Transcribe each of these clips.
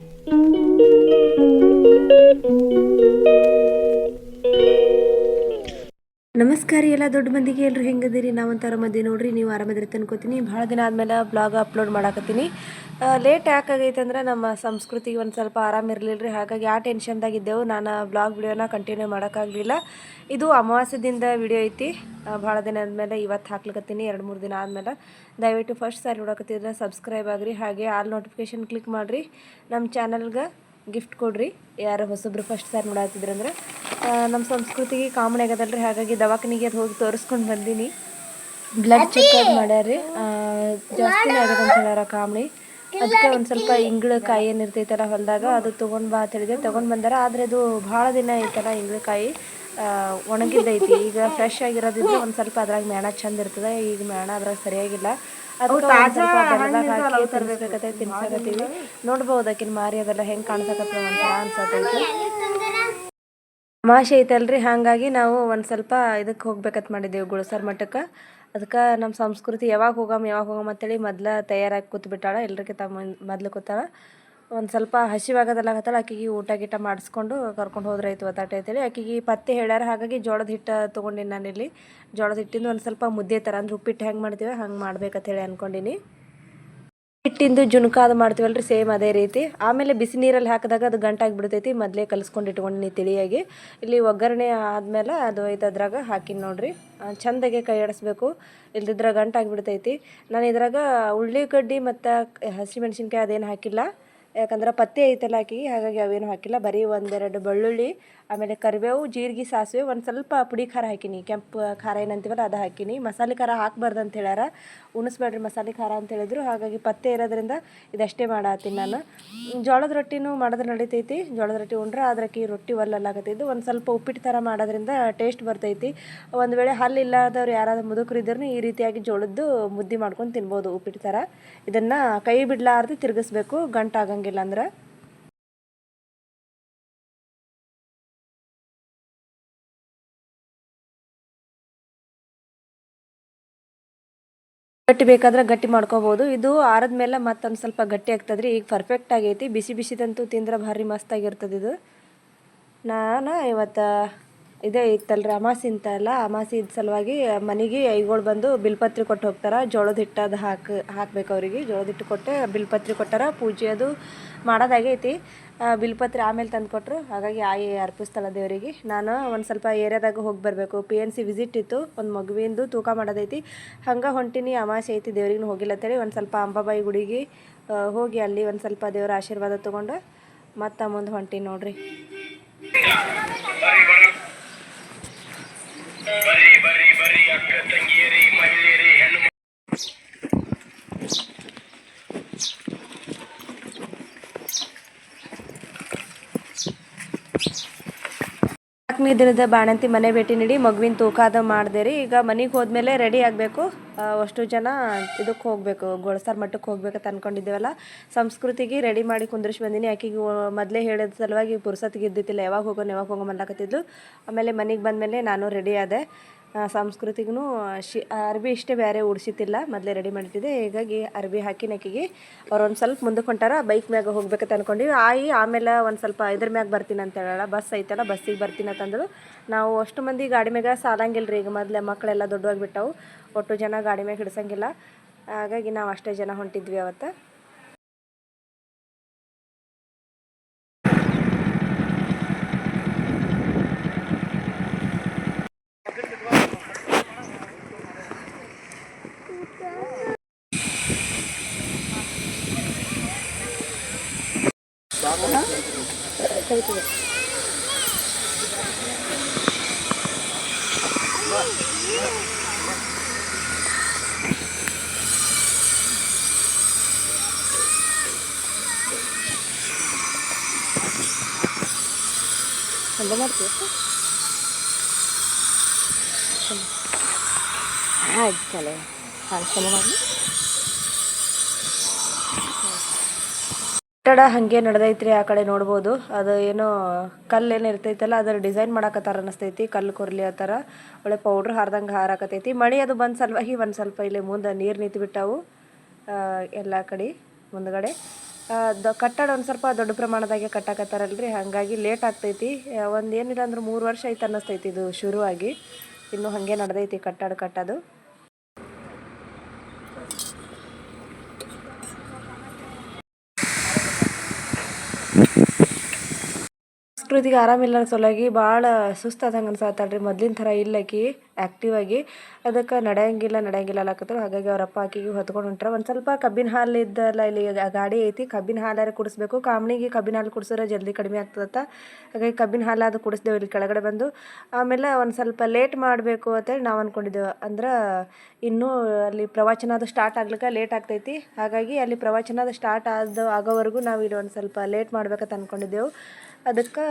Thank you. ನಮಸ್ಕಾರ ಎಲ್ಲ ದೊಡ್ಡ ಮಂದಿಗೆ ಎಲ್ಲರೂ ಹೆಂಗದಿರಿ? ನಾವಂತ ಆರಾಮದಿ ನೋಡ್ರಿ, ನೀವು ಆರಾಮದಿರಿ ಅನ್ಕೋತೀನಿ. ಭಾಳ ದಿನ ಆದಮೇಲೆ ಬ್ಲಾಗ್ ಅಪ್ಲೋಡ್ ಮಾಡಾಕತ್ತೀನಿ. ಲೇಟ್ ಯಾಕಾಗೈತೆ ಅಂದ್ರೆ ನಮ್ಮ ಸಂಸ್ಕೃತಿಗೆ ಒಂದು ಸ್ವಲ್ಪ ಆರಾಮ ಇರಲಿಲ್ಲ ರೀ ಹಾಗಾಗಿ ಆ ಟೆನ್ಷನ್ದಾಗಿದ್ದೆವು ನಾನು ಬ್ಲಾಗ್ ವಿಡಿಯೋನ ಕಂಟಿನ್ಯೂ ಮಾಡೋಕ್ಕಾಗಲಿಲ್ಲ. ಇದು ಅಮಾವಾಸ್ಯದಿಂದ ವಿಡಿಯೋ ಐತಿ. ಭಾಳ ದಿನ ಆದಮೇಲೆ ಇವತ್ತು ಹಾಕ್ಲಿಕತ್ತೀನಿ. ಎರಡು ಮೂರು ದಿನ ಆದಮೇಲೆ. ದಯವಿಟ್ಟು ಫಸ್ಟ್ ಸಾರಿ ನೋಡಕತ್ತಿದ್ರೆ ಸಬ್ಸ್ಕ್ರೈಬ್ ಆಗಿರಿ. ಹಾಗೆ ಆಲ್ ನೋಟಿಫಿಕೇಶನ್ ಕ್ಲಿಕ್ ಮಾಡಿರಿ. ನಮ್ಮ ಚಾನಲ್ಗೆ ಗಿಫ್ಟ್ ಕೊಡ್ರಿ. ಯಾರು ಹೊಸಬ್ರು ಫಸ್ಟ್ ಸಾರಿ ನೋಡತ್ತಿದ್ರಂದ್ರೆ ನಮ್ಮ ಸಂಸ್ಕೃತಿಗೆ ಕಾಮನ್ ಆಗದಲ್ರಿ ಹಾಗಾಗಿ ದವಾಖಾನಿಗೆ ಅದು ಹೋಗಿ ತೋರಿಸ್ಕೊಂಡು ಬಂದೀನಿ. ಬ್ಲಡ್ ಚೆಕ್ ಮಾಡ್ಯಾರಿ ಜಾಸ್ತಿ ಅಂತ ಹೇಳ್ಯಾರ ಕಾಮಣಿ ಅದಕ್ಕೆ ಒಂದು ಸ್ವಲ್ಪ ಇಂಗ್ಳಕಾಯಿ ಏನು ಇರ್ತೈತಲ್ಲ ಹೊಲದಾಗ ಅದು ತೊಗೊಂಡು ಬಾ ಅಂತ ಹೇಳಿದೆ ತೊಗೊಂಡು ಬಂದಾರ ಆದರೆ ಅದು ಭಾಳ ದಿನ ಐತಲ್ಲ ಇಂಗ್ಳಕಾಯಿ ಕಾಯಿ. ಒಣಗಿದ್ದೈತಿ ಈಗ ಫ್ರೆಶ್ ಆಗಿರೋದಿದ್ರೆ ಒಂದು ಸ್ವಲ್ಪ ಅದ್ರಾಗ ಮೇಣ ಚಂದ ಇರ್ತದೆ. ಈಗ ಮೇಣ ಅದ್ರಾಗ ಸರಿಯಾಗಿಲ್ಲ. ತಿನ್ಸಾಕತ್ತೀವಿ ನೋಡ್ಬೋದು ಆಕಿನ ಮಾರಿ ಅದೆಲ್ಲ ಹೆಂಗೆ ಕಾಣ್ಸಕತ್ತ ಅಂತ ಅನ್ಸತೈತಿ. ಅಮಾವಾಸ್ಯೆ ಐತಲ್ರಿ ಹಾಗಾಗಿ ನಾವು ಒಂದು ಸ್ವಲ್ಪ ಇದಕ್ಕೆ ಹೋಗ್ಬೇಕಂತ ಮಾಡಿದ್ದೇವೆ ಗುಳಸರ್ ಮಠಕ್ಕೆ. ಅದಕ್ಕೆ ನಮ್ಮ ಸಂಸ್ಕೃತಿ ಯಾವಾಗ ಹೋಗಮ್ ಯಾವಾಗ ಹೋಗಮ್ ಅಂತೇಳಿ ಮೊದ್ಲು ತಯಾರಾಗಿ ಕೂತ್ಬಿಟ್ಟಾಳ. ತಮ್ಮ ಮೊದ್ಲು ಕೂತಾಳ. ಒಂದು ಸ್ವಲ್ಪ ಹಸಿವಾಗದಲ್ಲಾಗತ್ತಲ್ಲ, ಆಕಿಗೆ ಊಟ ಗೀಟ ಮಾಡಿಸ್ಕೊಂಡು ಕರ್ಕೊಂಡು ಹೋದ್ರಾಯ್ತು ಒತ್ತಾಟ ಅಂತೇಳಿ. ಆಕಿಗೆ ಪತ್ತೆ ಹೇಳ್ಯಾರ, ಹಾಗಾಗಿ ಜೋಳದ ಹಿಟ್ಟು ತೊಗೊಂಡಿನಿ ನಾನಿಲ್ಲಿ. ಜೋಳದ ಹಿಟ್ಟಿಂದ ಒಂದು ಸ್ವಲ್ಪ ಮುದ್ದೆ ಥರ ಅಂದ್ರೆ ಉಪ್ಪಿಟ್ಟು ಹೆಂಗೆ ಮಾಡ್ತೀವಿ ಹಂಗೆ ಮಾಡ್ಬೇಕಂತೇಳಿ ಅಂದ್ಕೊಂಡಿನಿ ಹಿಟ್ಟಿಂದು ಜುಣುಕ ಅದು ರೀ ಸೇಮ್ ಅದೇ ರೀತಿ. ಆಮೇಲೆ ಬಿಸಿ ನೀರಲ್ಲಿ ಹಾಕಿದಾಗ ಅದು ಗಂಟಾಗಿ ಬಿಡ್ತೈತಿ ಮೊದಲೇ ಕಲಿಸ್ಕೊಂಡು ಇಟ್ಕೊಂಡಿನಿ ತಿಳಿಯಾಗಿ. ಇಲ್ಲಿ ಒಗ್ಗರಣೆ ಆದಮೇಲೆ ಅದು ಐತೆ ಅದ್ರಾಗ ಹಾಕಿನಿ ನೋಡ್ರಿ. ಚಂದಗೆ ಚಂದಾಗೆ ಕೈ ಆಡಿಸ್ಬೇಕು ಇಲ್ದಿದ್ರೆ ಗಂಟಾಗಿ ಬಿಡ್ತೈತಿ ನಾನು ಇದ್ರಾಗ ಉಳ್ಳಿಗಡ್ಡಿ ಮತ್ತು ಹಸಿಮೆಣ್ಸಿನ್ಕಾಯಿ ಅದೇನು ಹಾಕಿಲ್ಲ. ಯಾಕಂದ್ರೆ ಪತ್ತೆ ಐತಲ್ಲ ಆಕಿಗೆ ಹಾಗಾಗಿ ಅವೇನು ಹಾಕಿಲ್ಲ. ಬರೀ ಒಂದೆರಡು ಬೆಳ್ಳುಳ್ಳಿ, ಆಮೇಲೆ ಕರಿಬೇವು, ಜೀರಿಗೆ, ಸಾಸಿವೆ, ಒಂದು ಸ್ವಲ್ಪ ಪುಡಿ ಖಾರ ಹಾಕಿನಿ. ಕೆಂಪು ಖಾರ ಏನಂತೀವಲ್ಲ ಅದು ಹಾಕಿನಿ. ಮಸಾಲೆ ಖಾರ ಹಾಕ್ಬಾರ್ದು ಅಂತ ಹೇಳ್ಯಾರ. ಉಣಿಸ್ಬೇಡ್ರಿ ಮಸಾಲೆ ಖಾರ ಅಂತ ಹೇಳಿದ್ರು. ಹಾಗಾಗಿ ಪತ್ತೆ ಇರೋದ್ರಿಂದ ಇದಷ್ಟೇ ಮಾಡತ್ತೀನಿ ನಾನು. ಜೋಳದ ರೊಟ್ಟಿನೂ ಮಾಡಿದ್ರೆ ನಡಿತೈತಿ. ಜೋಳದ ರೊಟ್ಟಿ ಉಂಡ್ರೆ ಅದಕ್ಕೆ ರೊಟ್ಟಿ ಒಲ್ಲಲ್ಲಾಗತ್ತಿದ್ದು ಒಂದು ಸ್ವಲ್ಪ ಉಪ್ಪಿಟ್ಟು ಥರ ಮಾಡೋದ್ರಿಂದ ಟೇಸ್ಟ್ ಬರ್ತೈತಿ. ಒಂದು ವೇಳೆ ಹಲ್ಲು ಇಲ್ಲದವ್ರು ಯಾರಾದ್ರೂ ಮುದುಕರು ಇದ್ರೂ ಈ ರೀತಿಯಾಗಿ ಜೋಳದ್ದು ಮುದ್ದೆ ಮಾಡ್ಕೊಂಡು ತಿನ್ಬೋದು ಉಪ್ಪಿಟ್ಟು ಥರ ಇದನ್ನು ಕೈ ಬಿಡ್ಲಾರ್ದು ತಿರುಗಿಸ್ಬೇಕು. ಗಂಟಾಗಂಗಿಲ್ಲ ಅಂದ್ರೆ? ಗಟ್ಟಿ ಬೇಕಾದ್ರೆ ಗಟ್ಟಿ ಮಾಡ್ಕೋಬೋದು. ಇದು ಆರದ ಮೇಲೆ ಮತ್ತೊಂದು ಸ್ವಲ್ಪ ಗಟ್ಟಿ ಆಗ್ತದ್ರಿ. ಈಗ ಪರ್ಫೆಕ್ಟ್ ಆಗೈತಿ. ಬಿಸಿ ಬಿಸಿದಂತೂ ತಿಂದ್ರೆ ಭಾರಿ ಮಸ್ತ್ ಆಗಿರ್ತದ ಇದು. ನಾನು ಇವತ್ತು ಇದೇ ಇತ್ತಲ್ರಿ ಅಮಾಸಿ ಅಂತಲ್ಲ ಅಮಾಸಿ ಇದ್ದ ಸಲುವಾಗಿ ಮನೆಗೆ ಐಗಳು ಬಂದು ಬಿಲ್ಪತ್ರಿ ಕೊಟ್ಟು ಹೋಗ್ತಾರೆ. ಜೋಳದ ಹಿಟ್ಟು ಅದು ಹಾಕಿ, ಹಾಕ್ಬೇಕು ಅವರಿಗೆ. ಜೋಳದ ಹಿಟ್ಟು ಕೊಟ್ಟೆ ಬಿಲ್ಪತ್ರಿ ಕೊಟ್ಟಾರ. ಪೂಜೆ ಅದು ಮಾಡೋದಾಗೈತಿ ಬಿಲ್ಪತ್ರಿ ಆಮೇಲೆ ತಂದು ಕೊಟ್ಟರು ಹಾಗಾಗಿ ಆಯಿ ಅರ್ಪಿಸ್ತಲ್ಲ ದೇವರಿಗೆ. ನಾನು ಒಂದು ಸ್ವಲ್ಪ ಏರಿಯಾದಾಗ ಹೋಗಿ ಬರಬೇಕು. ಪಿ ಎನ್ ಸಿ ವಿಸಿಟ್ ಇತ್ತು. ಒಂದು ಮಗುವಿಂದು ತೂಕ ಮಾಡೋದೈತಿ. ಹಂಗೆ ಹೊಂಟಿನಿ. ಅಮಾಸೆ ಐತಿ ದೇವ್ರಿಗೆ ಹೋಗಿಲ್ಲ ಅಂತೇಳಿ ಒಂದು ಸ್ವಲ್ಪ ಅಂಬಾಬಾಯಿ ಗುಡಿಗೆ ಹೋಗಿ ಅಲ್ಲಿ ಒಂದು ಸ್ವಲ್ಪ ದೇವರ ಆಶೀರ್ವಾದ ತೊಗೊಂಡು ಮತ್ತೆ ಮುಂದೆ ಹೊಂಟೀನಿ ನೋಡ್ರಿ. ಬರ್ರಿ ಬರ್ರಿ ಬರ್ರಿ ಅಕ್ಕ ತಂಗಿಯರಿ ಮಹಿಳೆಯರಿ ಹೆಣ್ಣು ನಾಲ್ಕನೇ ದಿನದ ಬಾಣಂತಿ ಮನೆ ಭೇಟಿ ನೀಡಿ ಮಗುವಿನ ತೂಕ ಅದು ಮಾಡಿದೆ ರೀ ಈಗ ಮನೆಗೆ ಹೋದ್ಮೇಲೆ ರೆಡಿ ಆಗಬೇಕು. ಅಷ್ಟು ಜನ ಇದಕ್ಕೆ ಹೋಗಬೇಕು ಗೊಳಸಾರ್ ಮಟ್ಟಕ್ಕೆ ಹೋಗ್ಬೇಕಂತ ಅನ್ಕೊಂಡಿದ್ದೇವಲ್ಲ. ಸಂಸ್ಕೃತಿಗೆ ರೆಡಿ ಮಾಡಿ ಕುಂದ್ರಿಸಿ ಬಂದೀನಿ. ಆಕೆಗೆ ಮೊದಲೇ ಹೇಳಿದ ಸಲುವಾಗಿ ಪುರ್ಸತ್ಗೆ ಇದ್ದಿತ್ತಿಲ್ಲ ಯಾವಾಗ ಹೋಗೋಣ ಯಾವಾಗ ಹೋಗೋ ಅನ್ಲಾಕತ್ತಿದ್ಲು ಆಮೇಲೆ ಮನೆಗೆ ಬಂದಮೇಲೆ ನಾನು ರೆಡಿ ಆದೆ. ಸಂಸ್ಕೃತಿಗೂ, ಶಿ ಅರ್ಬಿ ಇಷ್ಟೇ ಬೇರೆ ಉಡ್ಸಿತಿಲ್ಲ ಮೊದಲೇ ರೆಡಿ ಮಾಡಿಟ್ಟಿದೆ ಹೀಗಾಗಿ ಅರ್ಬಿ ಹಾಕಿ ಆಕಿಗೆ ಅವ್ರು ಒಂದು ಸ್ವಲ್ಪ ಮುಂದಕ್ಕೆ ಹೊಂಟಾರ ಬೈಕ್ ಮ್ಯಾಗ ಹೋಗ್ಬೇಕಂತ ಅನ್ಕೊಂಡಿವಿ. ಆಯಿ ಆಮೇಲೆ ಒಂದು ಸ್ವಲ್ಪ ಇದ್ರ ಮ್ಯಾಗ ಬರ್ತೀನಿ ಅಂತ ಹೇಳಲ್ಲ. ಬಸ್ ಐತಲ್ಲ ಬಸ್ಸಿಗೆ ಬರ್ತೀನಿ ಅಂತಂದ್ರು ನಾವು ಅಷ್ಟು ಮಂದಿ ಗಾಡಿ ಮ್ಯಾಗ ಸಾಲಂಗಿಲ್ಲ ರೀ ಈಗ ಮೊದಲೇ ಮಕ್ಕಳೆಲ್ಲ ದೊಡ್ಡವಾಗ್ಬಿಟ್ಟವು ಒಟ್ಟು ಜನ ಗಾಡಿ ಮ್ಯಾಗ ಹಿಡ್ಸಂಗಿಲ್ಲ. ಹಾಗಾಗಿ ನಾವು ಅಷ್ಟೇ ಜನ ಹೊಂಟಿದ್ವಿ ಅವತ್ತು. ಚಂದ ಮಾಡ್ತೀವಿ ಆಯ್ತು ಚಲೋ ಹಾಂ ಚಲೋ ಮಾಡಿ ಕಟ್ಟಡ ಹಂಗೆ ನಡೆದೈತ್ರಿ ಆ ಕಡೆ ನೋಡ್ಬೋದು. ಅದು ಏನೋ ಕಲ್ಲು ಏನು ಇರ್ತೈತಲ್ಲ ಅದರ ಡಿಸೈನ್ ಮಾಡಕತ್ತಾರ ಅನಿಸ್ತೈತಿ. ಕಲ್ಲು ಕೊರ್ಲಿ ಆ ಒಳ್ಳೆ ಪೌಡ್ರ್ ಹಾರ್ದಂಗೆ ಹಾರಾಕತೈತಿ ಮಳೆ ಅದು ಬಂದ ಸಲುವಾಗಿ ಒಂದು ಸ್ವಲ್ಪ ಇಲ್ಲಿ ಮುಂದೆ ನೀರು ನಿಂತು ಬಿಟ್ಟಾವು. ಎಲ್ಲ ಕಡೆ ಮುಂದ್ಗಡೆ. ದ, ಕಟ್ಟಡ ಒಂದು ಸ್ವಲ್ಪ ದೊಡ್ಡ ಪ್ರಮಾಣದಾಗೆ ಕಟ್ಟಾಕತ್ತಾರಲ್ರಿ. ಹಾಗಾಗಿ ಲೇಟ್ ಆಗ್ತೈತಿ. ಒಂದು ಏನಿಲ್ಲ ಅಂದ್ರೆ ಮೂರು ವರ್ಷ ಐತೆ ಅನ್ನಿಸ್ತೈತಿ ಇದು ಶುರುವಾಗಿ. ಇನ್ನು ಹಾಗೆ ನಡೆದೈತಿ ಕಟ್ಟಡ ಕಟ್ಟೋದು. ಸಂಸ್ಕೃತಿಗೆ ಆರಾಮಿಲ್ಲ ಸಲುವಾಗಿ ಭಾಳ ಸುಸ್ತಾದಂಗೆ ಅನ್ಸತ್ತಳ್ರಿ ಮೊದ್ಲಿನ ಥರ ಇಲ್ಲಕಿ ಆ್ಯಕ್ಟಿವ್ ಆಗಿ. ಅದಕ್ಕೆ ನಡೆಯಂಗಿಲ್ಲ ನಡೆಯಂಗಿಲ್ಲ ಅಲ್ಲಕತ್ತರು ಹಾಗಾಗಿ ಅವರಪ್ಪ ಆಕಿಗೆ ಹೊತ್ಕೊಂಡು ಹೊಂಟ್ರ. ಒಂದು ಸ್ವಲ್ಪ ಕಬ್ಬಿನ ಹಾಲು ಇದ್ದಲ್ಲ ಇಲ್ಲಿ ಗಾಡಿ ಐತಿ, ಕಬ್ಬಿನ ಹಾಲಾರ ಕುಡಿಸ್ಬೇಕು? ಕಾಮಣಿಗೆ ಕಬ್ಬಿನ ಹಾಲು ಕುಡಿಸಿದ್ರೆ ಜಲ್ದಿ ಕಡಿಮೆ ಆಗ್ತದತ್ತ. ಹಾಗಾಗಿ ಕಬ್ಬಿನ ಹಾಲು ಅದು ಕುಡಿಸ್ದೇವು ಇಲ್ಲಿ ಕೆಳಗಡೆ ಬಂದು. ಆಮೇಲೆ ಒಂದು ಸ್ವಲ್ಪ ಲೇಟ್ ಮಾಡಬೇಕು ಅಂತೇಳಿ ನಾವು ಅಂದ್ಕೊಂಡಿದ್ದೆವು ಅಂದ್ರೆ ಇನ್ನೂ ಅಲ್ಲಿ ಪ್ರವಚನ ಅದು ಸ್ಟಾರ್ಟ್ ಆಗ್ಲಿಕ್ಕೆ ಲೇಟ್ ಆಗ್ತೈತಿ. ಹಾಗಾಗಿ ಅಲ್ಲಿ ಪ್ರವಚನ ಅದು ಸ್ಟಾರ್ಟ್ ಆದ ಆಗೋವರೆಗೂ ನಾವು ಇಲ್ಲಿ ಒಂದು ಸ್ವಲ್ಪ ಲೇಟ್ ಮಾಡ್ಬೇಕಂತ ಅಂದ್ಕೊಂಡಿದ್ದೆವು ಅದಕ್ಕೆ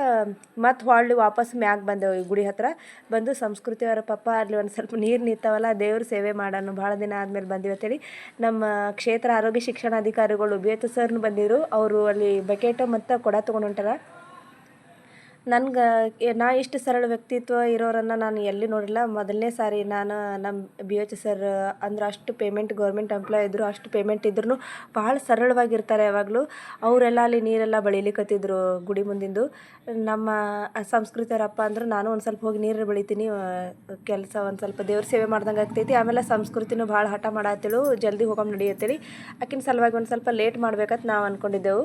ಮತ್ತೆ ಹೊಳ್ಳಿ ವಾಪಸ್ ಮ್ಯಾಗ ಬಂದೆವು ಈ ಗುಡಿ ಹತ್ರ. ಬಂದು ಸಂಸ್ಕೃತಿ ಅವರ ಪಪ್ಪ ಅಲ್ಲಿ ಒಂದು ಸ್ವಲ್ಪ ನೀರು ನಿಂತಾವಲ್ಲ, ದೇವ್ರ ಸೇವೆ ಮಾಡೋಣ ಭಾಳ ದಿನ ಆದಮೇಲೆ ಬಂದಿವಿ ಅಂತೇಳಿ. ನಮ್ಮ ಕ್ಷೇತ್ರ ಆರೋಗ್ಯ ಶಿಕ್ಷಣಾಧಿಕಾರಿಗಳು ಬಿ ಎಚ್ ಸರ್ನು ಬಂದಿದ್ರು. ಅವರು ಅಲ್ಲಿ ಬಕೆಟ್ ಮತ್ತು ಕೊಡ ತೊಗೊಂಡು ಹೊಂಟಾರ. ನನ್ಗೆ ನಾ ಇಷ್ಟು ಸರಳ ವ್ಯಕ್ತಿತ್ವ ಇರೋರನ್ನು ನಾನು ಎಲ್ಲಿ ನೋಡಿಲ್ಲ. ಮೊದಲನೇ ಸಾರಿ ನಾನು ನಮ್ಮ ಬಿ ಎಚ್ ಸರ್ ಅಂದ್ರೆ ಅಷ್ಟು ಪೇಮೆಂಟ್ ಗೌರ್ಮೆಂಟ್ ಎಂಪ್ಲಾಯ್ ಇದ್ದರು ಅಷ್ಟು ಪೇಮೆಂಟ್ ಇದ್ರೂ ಭಾಳ ಸರಳವಾಗಿರ್ತಾರೆ ಯಾವಾಗಲೂ. ಅವರೆಲ್ಲ ಅಲ್ಲಿ ನೀರೆಲ್ಲ ಬಳಿಲಿಕತ್ತಿದ್ರು ಗುಡಿ ಮುಂದಿಂದು. ನಮ್ಮ ಸಂಸ್ಕೃತಿಯರಪ್ಪ ಅಂದ್ರೆ, ನಾನು ಒಂದು ಸ್ವಲ್ಪ ಹೋಗಿ ನೀರು ಬೆಳಿತೀನಿ ಕೆಲಸ ಒಂದು ಸ್ವಲ್ಪ ದೇವ್ರ ಸೇವೆ ಮಾಡ್ದಂಗೆ ಆಗ್ತೈತಿ. ಆಮೇಲೆ ಸಂಸ್ಕೃತಿನೂ ಭಾಳ ಹಠ ಮಾಡತ್ತೇಳು ಜಲ್ದಿ ಹೋಗಮ್ ನಡಿಯತ್ತೇಳಿ ಆಕಿನ ಸಲುವಾಗಿ ಒಂದು ಸ್ವಲ್ಪ ಲೇಟ್ ಮಾಡ್ಬೇಕಂತ ನಾವು ಅಂದ್ಕೊಂಡಿದ್ದೆವು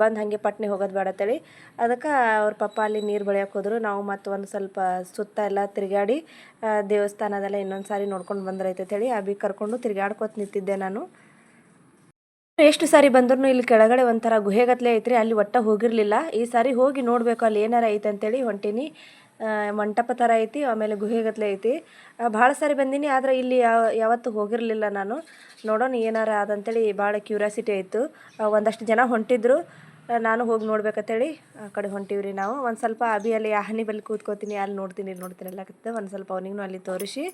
ಬಂದು ಹಾಗೆ ಪಟ್ನೆ ಹೋಗೋದು ಬೇಡ ಅಂತೇಳಿ ಅದಕ್ಕೆ ಅವ್ರ ಪಪ್ಪ ಅಲ್ಲಿ ನೀರು ಬೆಳೆಯೋಕೆ ಹೋದರು. ನಾವು ಮತ್ತು ಒಂದು ಸ್ವಲ್ಪ ಸುತ್ತ ಎಲ್ಲ ತಿರುಗಾಡಿ ದೇವಸ್ಥಾನದೆಲ್ಲ ಇನ್ನೊಂದು ಸಾರಿ ನೋಡ್ಕೊಂಡು ಬಂದ್ರೈತೆ ಅಂತೇಳಿ ಅಭಿ ಕರ್ಕೊಂಡು ತಿರುಗಾಡ್ಕೊತ ನಿಂತಿದ್ದೆ ನಾನು. ಎಷ್ಟು ಸಾರಿ ಬಂದ್ರೂ ಇಲ್ಲಿ ಕೆಳಗಡೆ ಒಂಥರ ಗುಹೆಗತ್ಲೆ ಐತ್ರಿ. ಅಲ್ಲಿ ಒಟ್ಟ ಹೋಗಿರಲಿಲ್ಲ. ಈ ಸಾರಿ ಹೋಗಿ ನೋಡಬೇಕು ಅಲ್ಲಿ ಏನಾರ ಐತೆ ಅಂತೇಳಿ ಹೊಂಟೀನಿ. ಮಂಟಪ ಥರ ಐತಿ, ಆಮೇಲೆ ಗುಹೆಗತ್ಲೆ ಐತಿ. ಭಾಳ ಸಾರಿ ಬಂದೀನಿ, ಆದರೆ ಇಲ್ಲಿ ಯಾವ ಯಾವತ್ತೂ ಹೋಗಿರಲಿಲ್ಲ ನಾನು. ನೋಡೋಣ ಏನಾರ ಅದಂತೇಳಿ ಭಾಳ ಕ್ಯೂರಿಯಾಸಿಟಿ ಆಯಿತು. ಒಂದಷ್ಟು ಜನ ಹೊಂಟಿದ್ರು. ನಾನು ಹೋಗಿ ನೋಡ್ಬೇಕಂತೇಳಿ ಆ ಕಡೆ ಹೊಂಟಿವ್ರಿ ನಾವು. ಒಂದು ಸ್ವಲ್ಪ ಅಬಿ ಅಲ್ಲಿ ಆನೆ ಮೇಲೆ ಕೂತ್ಕೋತೀನಿ, ಅಲ್ಲಿ ನೋಡ್ತೀನಿ ಇಲ್ಲಿ ನೋಡ್ತೀನಿ ಎಲ್ಲ ಒಂದು ಸ್ವಲ್ಪ ಅವನಿಗೂ ಅಲ್ಲಿ ತೋರಿಸಿ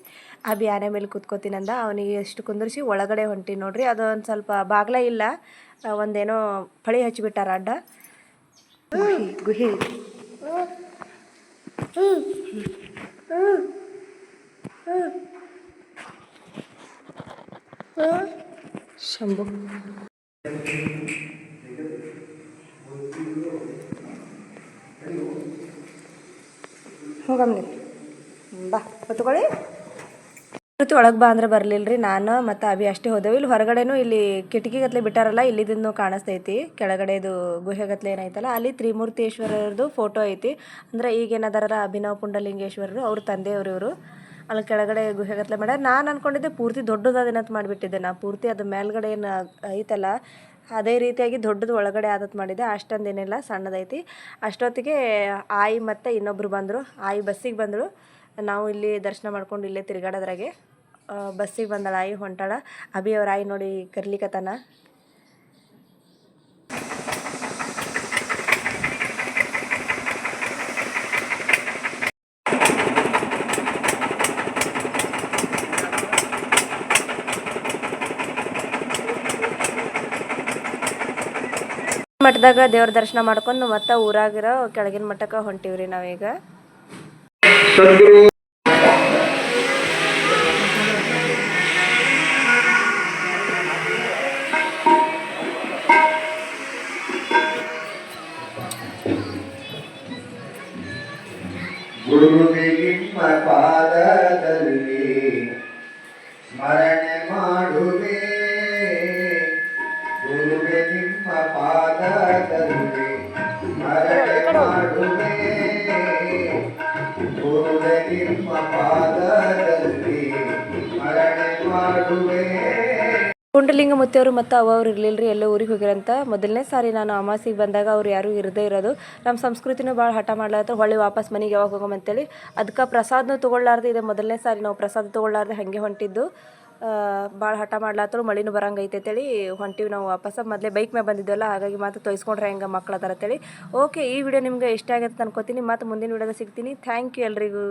ಅಬಿ ಆನೆ ಮೇಲೆ ಕೂತ್ಕೋತೀನಿ ಅಂದ. ಅವನಿಗೆ ಎಷ್ಟು ಕುಂದರ್ಸಿ ಒಳಗಡೆ ಹೊಂಟೀನಿ ನೋಡ್ರಿ. ಅದು ಒಂದು ಸ್ವಲ್ಪ ಬಾಗ್ಲ ಇಲ್ಲ ಒಂದೇನೋ ಫಳಿ ಹಚ್ಚಿಬಿಟ್ಟಾರ ಅಡ್ಡ. ಗುಹೆ ಗುಹೆ. শম্ভু হোক আমনি বাহ কত করে? ಪ್ರತಿ ಒಳಗೆ ಬಾ ಅಂದ್ರೆ ಬರಲಿಲ್ಲ ರೀ ನಾನು ಮತ್ತು ಅಭಿ ಅಷ್ಟೇ ಹೋದೆವು. ಇಲ್ಲಿ ಹೊರಗಡೆನೂ ಇಲ್ಲಿ ಕಿಟಕಿ ಗತ್ಲೆ ಬಿಟ್ಟಾರಲ್ಲ ಇಲ್ಲಿದ್ದು ಕಾಣಿಸ್ತೈತಿ. ಕೆಳಗಡೆದು ಗುಹೆ ಗತ್ಲೆ ಏನೈತಲ್ಲ, ಅಲ್ಲಿ ತ್ರಿಮೂರ್ತೇಶ್ವರರದು ಫೋಟೋ ಐತಿ. ಅಂದ್ರೆ ಈಗೇನದಾರ ಅಭಿನವ ಪುಂಡಲಿಂಗೇಶ್ವರರು, ಅವ್ರ ತಂದೆಯವರು ಇವರು. ಅಲ್ಲಿ ಕೆಳಗಡೆ ಗುಹೆಗತ್ಲೆ ಮಾಡ್ಯಾರ. ನಾನು ಅನ್ಕೊಂಡಿದ್ದೆ ಪೂರ್ತಿ ದೊಡ್ಡದಾದೇನಂತ ಮಾಡಿಬಿಟ್ಟಿದ್ದೆ. ನಾ ಪೂರ್ತಿ ಅದು ಮೇಲ್ಗಡೆ ಏನು ಐತಲ್ಲ, ಅದೇ ರೀತಿಯಾಗಿ ದೊಡ್ಡದು ಒಳಗಡೆ ಆದತ್ ಮಾಡಿದೆ ಅಷ್ಟೊಂದೇನಿಲ್ಲ ಸಣ್ಣದೈತಿ. ಅಷ್ಟೊತ್ತಿಗೆ ಆಯಿ ಮತ್ತು ಇನ್ನೊಬ್ರು ಬಂದರು. ಆಯಿ ಬಸ್ಸಿಗೆ ಬಂದಳು ನಾವು ಇಲ್ಲಿ ದರ್ಶನ ಮಾಡ್ಕೊಂಡು ಇಲ್ಲೇ ತಿರುಗಾಡೋದ್ರಾಗೆ. ಬಸ್ಸಿಗೆ ಬಂದಳ, ಆಯಿ ಹೊಂಟಾಳ. ಅಭಿ ಅವ್ರ ಆಯಿ ನೋಡಿ ಕರ್ಲಿಕತ್ತಾನ. ಮಠದಾಗ ದೇವ್ರ ದರ್ಶನ ಮಾಡ್ಕೊಂಡು ಮತ್ತೆ ಊರಾಗಿರೋ ಕೆಳಗಿನ ಮಠಕ್ಕೆ ಹೊಂಟಿವ್ರಿ ನಾವೀಗ. libro que ಕುಂಡಲಿಂಗ ಮುತ್ತಿಯವರು ಮತ್ತು ಅವ ಅವ್ರು ಇರಲಿಲ್ಲ ರೀ ಎಲ್ಲೋ ಊರಿಗೆ ಹೋಗಿರಂತ. ಮೊದಲನೇ ಸಾರಿ ನಾನು ಅಮಾಸಿಗೆ ಬಂದಾಗ ಅವ್ರು ಯಾರೂ ಇರದೇ ಇರೋದು. ನಮ್ಮ ಸಂಸ್ಕೃತಿನೂ ಭಾಳ ಹಠ ಮಾಡ್ಲತ್ತ ಹೊಳ್ಳಿ ವಾಪಸ್ ಮನೆಗೆ ಯಾವಾಗ ಹೋಗಮಂತೇಳಿ ಅದಕ್ಕೆ ಪ್ರಸಾದನೂ ತೊಗೊಳ್ಳಾರ್ದು, ಇದೆ ಮೊದಲನೇ ಸಾರಿ ನಾವು ಪ್ರಸಾದ ತೊಗೊಳ್ಳಾರ್ದೆ ಹಾಗೆ ಹೊಂಟಿದ್ದು. ಭಾಳ ಹಠ ಮಾಡ್ಲಾತ್ರ, ಮಳಿನೂ ಬರಂಗೈತೆ ಅಂತೇಳಿ ಹೊಂಟಿವಿ ನಾವು ವಾಪಸ್. ಮೊದಲೇ ಬೈಕ್ ಮೇಲೆ ಬಂದಿದ್ವಲ್ಲ, ಹಾಗಾಗಿ ಮತ್ತೆ ತೋರಿಸ್ಕೊಂಡ್ರೆ ಹೆಂಗೆ ಮಕ್ಕಳ ಥರ ಅಂತೇಳಿ. ಓಕೆ, ಈ ವಿಡಿಯೋ ನಿಮ್ಗೆ ಇಷ್ಟ ಆಗುತ್ತೆ ಅಂದ್ಕೋತೀನಿ ಮತ್ತು ಮುಂದಿನ ವಿಡಿಯೋದಾಗ ಸಿಗ್ತೀನಿ. ಥ್ಯಾಂಕ್ ಯು ಎಲ್ರಿಗೂ.